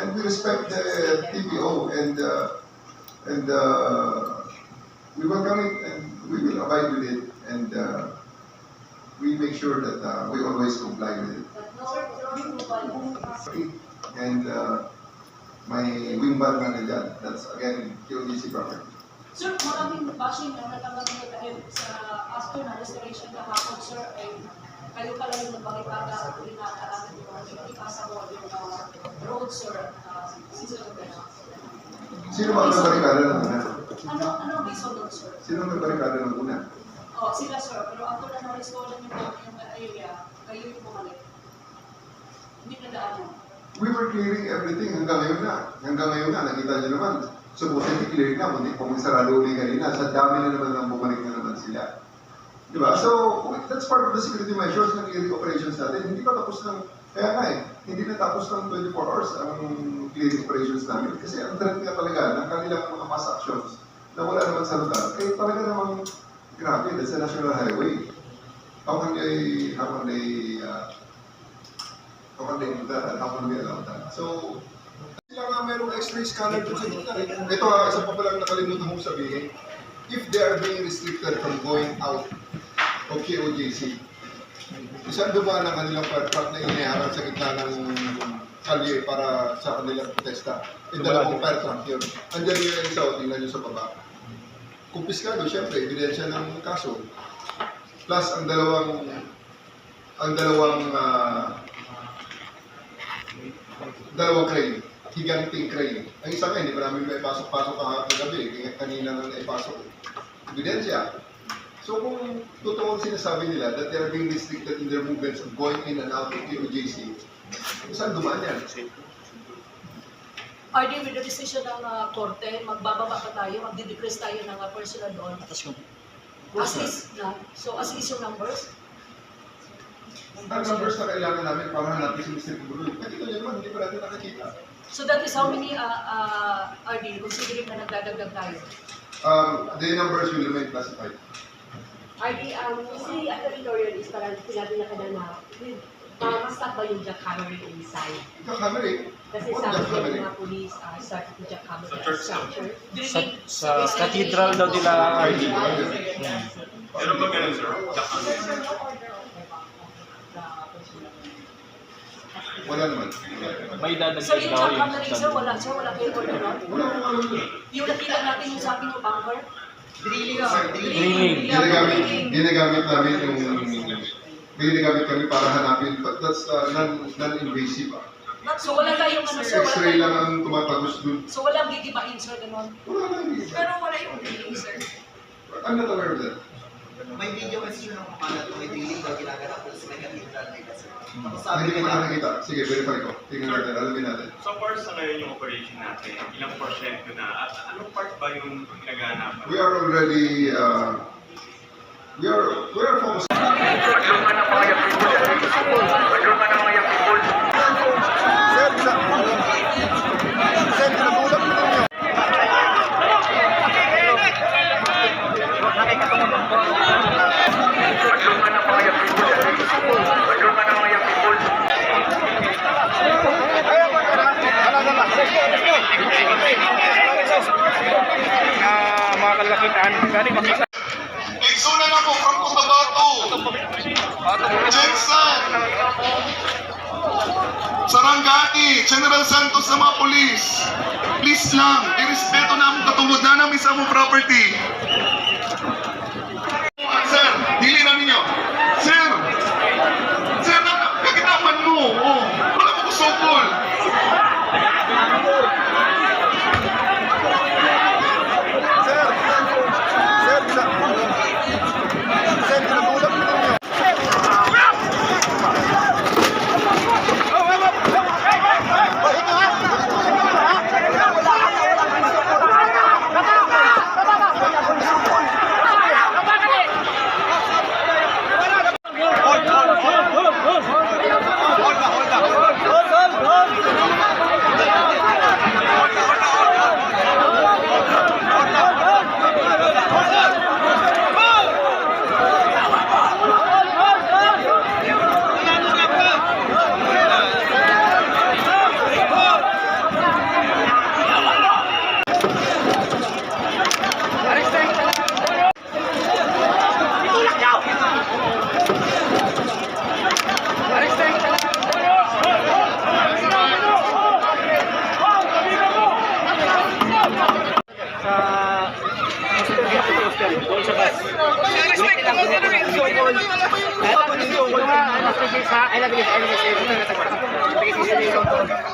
And we respect the TPO and, uh, and, uh, we welcome it and we will abide with it and, uh, we make sure that, uh, we always comply with it. And, uh, my wing bag na nandyan, that's again, QDC property. Sir, maraming bashing na natanggap niyo dahil sa after na restoration kahapon, sir, ay kayo pala yung nagpakita sa huli na karami yung pasawal yung uh, road, sir, uh, season of Sino ba ang nagbarikada ng una? Ano, ano ang reason doon, sir? Sino ang nagbarikada ng una? Oh, sila, sir, pero after na na-restore niyo po yung area, kayo yung bumalik. Hindi na daanan. We were clearing everything hanggang ngayon na. Hanggang ngayon na, nakita niyo naman. Supposedly clear na, hindi pa magsarado uli kanina. Sa dami na naman ng bumalik na naman sila. Di ba? So, that's part of the security measures ng clearing operations natin. Hindi pa tapos ng, kaya nga eh, hindi na tapos ng 24 hours ang clearing operations namin. Kasi ang threat nga talaga ng kanilang mga mass actions na wala naman sa lugar, eh talaga namang grabe, that's a national highway. How can they, how uh, do that and how can we allow that? So, sila nga merong x-ray scanner doon sa gitna. Ito ah, isa pa palang nakalimutan kong sabihin. If they are being restricted from going out of KOJC, isang dumaan ang kanilang fire truck na iniharang sa gitna ng kalye para sa kanilang protesta. Yung dalawang fire truck yun. Andiyan yung isa, o tingnan nyo sa baba. Kumpiskado, syempre, ebidensya ng kaso. Plus, ang dalawang ang dalawang ah, dalawang crane, higanting crane. Ang isa nga, hindi pa namin may pasok-pasok kahapon gabi, kaya kanina lang naipasok. Ebidensya. So kung totoo ang sinasabi nila that they are being restricted in their movements of going in and out of QJC, saan dumaan yan? RD, with the decision ng uh, korte, magbababa pa tayo, magdi-decrease tayo ng uh, personal doon. As is na. So, as is yung numbers. Ang numbers na kailangan namin para hanapin si Mr. Kubuloy. Nakita niyo naman, hindi pa natin nakakita. So, that is how many uh, uh, RD, considering na nagdadagdag tayo. Um, the numbers will remain classified. RD, um, kasi ang territorial is parang sinabi na kada na, with, uh, ma-stop ba yung jackhammering inside? Kakamerin. Kasi What sabi ng jackhammering? mga police, uh, started to jackhammer Sa the church structure. Sa, sa cathedral daw nila RD. Pero ba ganun, sir? Wala naman. May dadagdag So, yung daw yung jackhammering, sir, wala, sir, wala kayo order nun? Yung nakita natin yung sa akin yung bunker? Drilling. Drilling. Ginagamit, ginagamit namin yung ginagamit kami para hanapin but that's uh, non, non-invasive ah. So, wala tayong ano, sir, wala X-ray lang ang tumatagos dun. So, walang gigibain, sir, ganun. Wala lang yun. Pero wala yung drilling, sir. I'm not aware of that. May video kasi yun ang kumalat kung may drilling daw ginaganap doon sa may sabi ko nila, nakikita. Sige, verify ko. Tingnan natin, alamin natin. So far sa ngayon yung operation natin, ilang porsyento na at anong part ba yung pinaganapan? We are already, uh, kalakitaan. Galing makita. Igsunan ako from Cotabato. Jensen. Sarangati, General Santos sa mga polis. Please lang, irespeto na akong katulad na namin sa among property. I love you.